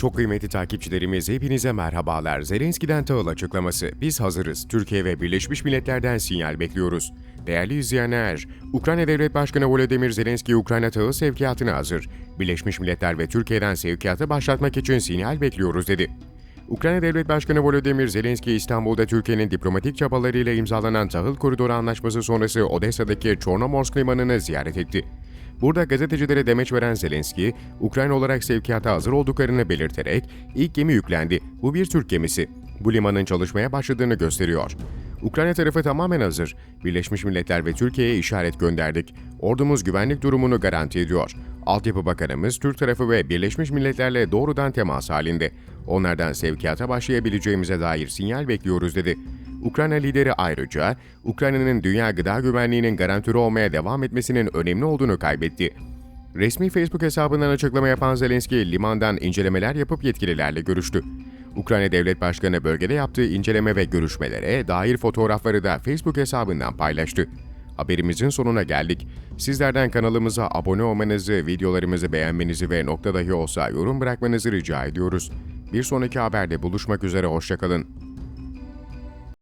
Çok kıymetli takipçilerimiz hepinize merhabalar. Zelenski'den Tağıl açıklaması. Biz hazırız. Türkiye ve Birleşmiş Milletler'den sinyal bekliyoruz. Değerli izleyenler, Ukrayna Devlet Başkanı Volodymyr Zelenski Ukrayna Tağı sevkiyatına hazır. Birleşmiş Milletler ve Türkiye'den sevkiyatı başlatmak için sinyal bekliyoruz dedi. Ukrayna Devlet Başkanı Volodymyr Zelenski İstanbul'da Türkiye'nin diplomatik çabalarıyla imzalanan tahıl koridoru anlaşması sonrası Odessa'daki Çornomorsk limanını ziyaret etti. Burada gazetecilere demeç veren Zelenski, Ukrayna olarak sevkiyata hazır olduklarını belirterek ilk gemi yüklendi. Bu bir Türk gemisi. Bu limanın çalışmaya başladığını gösteriyor. Ukrayna tarafı tamamen hazır. Birleşmiş Milletler ve Türkiye'ye işaret gönderdik. Ordumuz güvenlik durumunu garanti ediyor. Altyapı Bakanımız Türk tarafı ve Birleşmiş Milletler'le doğrudan temas halinde. Onlardan sevkiyata başlayabileceğimize dair sinyal bekliyoruz dedi. Ukrayna lideri ayrıca Ukrayna'nın dünya gıda güvenliğinin garantörü olmaya devam etmesinin önemli olduğunu kaybetti. Resmi Facebook hesabından açıklama yapan Zelenski, limandan incelemeler yapıp yetkililerle görüştü. Ukrayna Devlet Başkanı bölgede yaptığı inceleme ve görüşmelere dair fotoğrafları da Facebook hesabından paylaştı. Haberimizin sonuna geldik. Sizlerden kanalımıza abone olmanızı, videolarımızı beğenmenizi ve nokta dahi olsa yorum bırakmanızı rica ediyoruz. Bir sonraki haberde buluşmak üzere, hoşçakalın.